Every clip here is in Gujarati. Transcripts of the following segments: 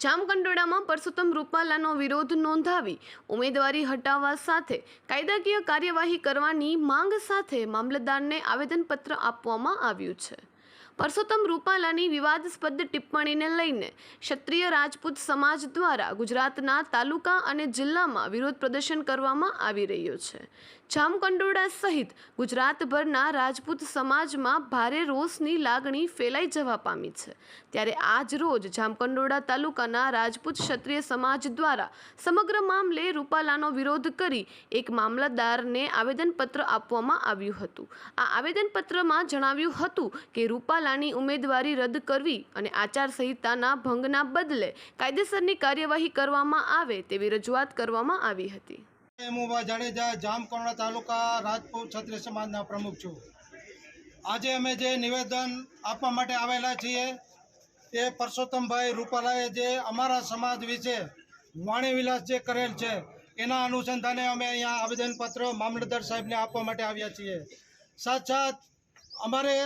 જામકંડોળામાં પરસોત્તમ રૂપાલાનો વિરોધ નોંધાવી ઉમેદવારી હટાવવા સાથે કાયદાકીય કાર્યવાહી કરવાની માંગ સાથે મામલતદારને આવેદનપત્ર આપવામાં આવ્યું છે. પરસોત્તમ રૂપાલાની વિવાદસ્પદ ટિપ્પણીને લઈને ક્ષત્રિય રાજપૂત સમાજ દ્વારા ગુજરાતના તાલુકા અને જિલ્લામાં વિરોધ પ્રદર્શન કરવામાં આવી રહ્યો છે. જામકંડોળા સહિત ગુજરાતભરના રાજપૂત સમાજમાં ભારે રોષની લાગણી ફેલાઈ જવા પામી છે. ત્યારે આજ રોજ જામકંડોળા તાલુકાના રાજપૂત ક્ષત્રિય સમાજ દ્વારા સમગ્ર મામલે રૂપાલાનો વિરોધ કરી એક મામલતદારને આવેદનપત્ર આપવામાં આવ્યું હતું. આ આવેદનપત્રમાં જણાવ્યું હતું કે રૂપાલાની ઉમેદવારી રદ કરવી અને આચારસંહિતાના ભંગના બદલે કાયદેસરની કાર્યવાહી કરવામાં આવે તેવી રજૂઆત કરવામાં આવી હતી. એમુભા જાડેજા, જામકરણા તાલુકા, રાજપૂત ક્ષત્રિય સમાજના પ્રમુખ છું. આજે અમે જે નિવેદન આપવા માટે આવેલા છીએ તે પરસોત્તમભાઈ રૂપાલાએ જે અમારા સમાજ વિશે વાણીવિલાસ જે કરેલ છે, એના અનુસંધાને અમે અહીંયા આવેદનપત્ર મામલતદાર સાહેબને આપવા માટે આવ્યા છીએ. સાથ સાથ અમારે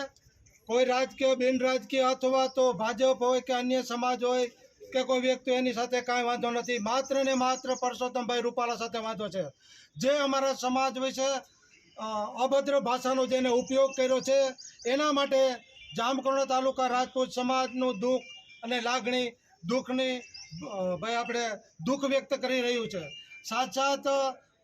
કોઈ રાજકીય, બિન રાજકીય અથવા તો ભાજપ હોય કે અન્ય સમાજ હોય કે કોઈ વ્યક્તિ એની સાથે કાંઈ વાંધો નથી. માત્ર ને માત્ર પરસોત્તમભાઈ રૂપાલા સાથે વાંધો છે. જે અમારા સમાજ વિશે અભદ્ર ભાષાનો જેને ઉપયોગ કર્યો છે, એના માટે જામકરણા તાલુકા રાજપૂત સમાજનું દુઃખ અને લાગણી, દુઃખની ભાઈ આપણે દુઃખ વ્યક્ત કરી રહ્યું છે. સાથ સાથ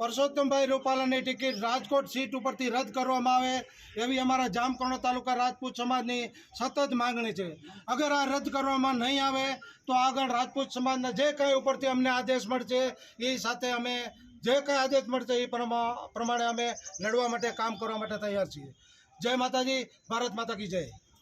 પરસોત્તમભાઈ રૂપાલાની ટિકિટ રાજકોટ સીટ ઉપરથી રદ કરવામાં આવે એવી અમારા જામકરણા તાલુકા રાજપૂત સમાજની સતત માંગણી છે. અગર આ રદ કરવામાં નહીં આવે તો આગળ રાજપૂત સમાજના જે કંઈ ઉપરથી અમને આદેશ મળશે, એ સાથે અમે જે કંઈ આદેશ મળશે એ પ્રમા- પ્રમાણે અમે લડવા માટે, કામ કરવા માટે તૈયાર છીએ. જય માતાજી, ભારત માતા કી જય.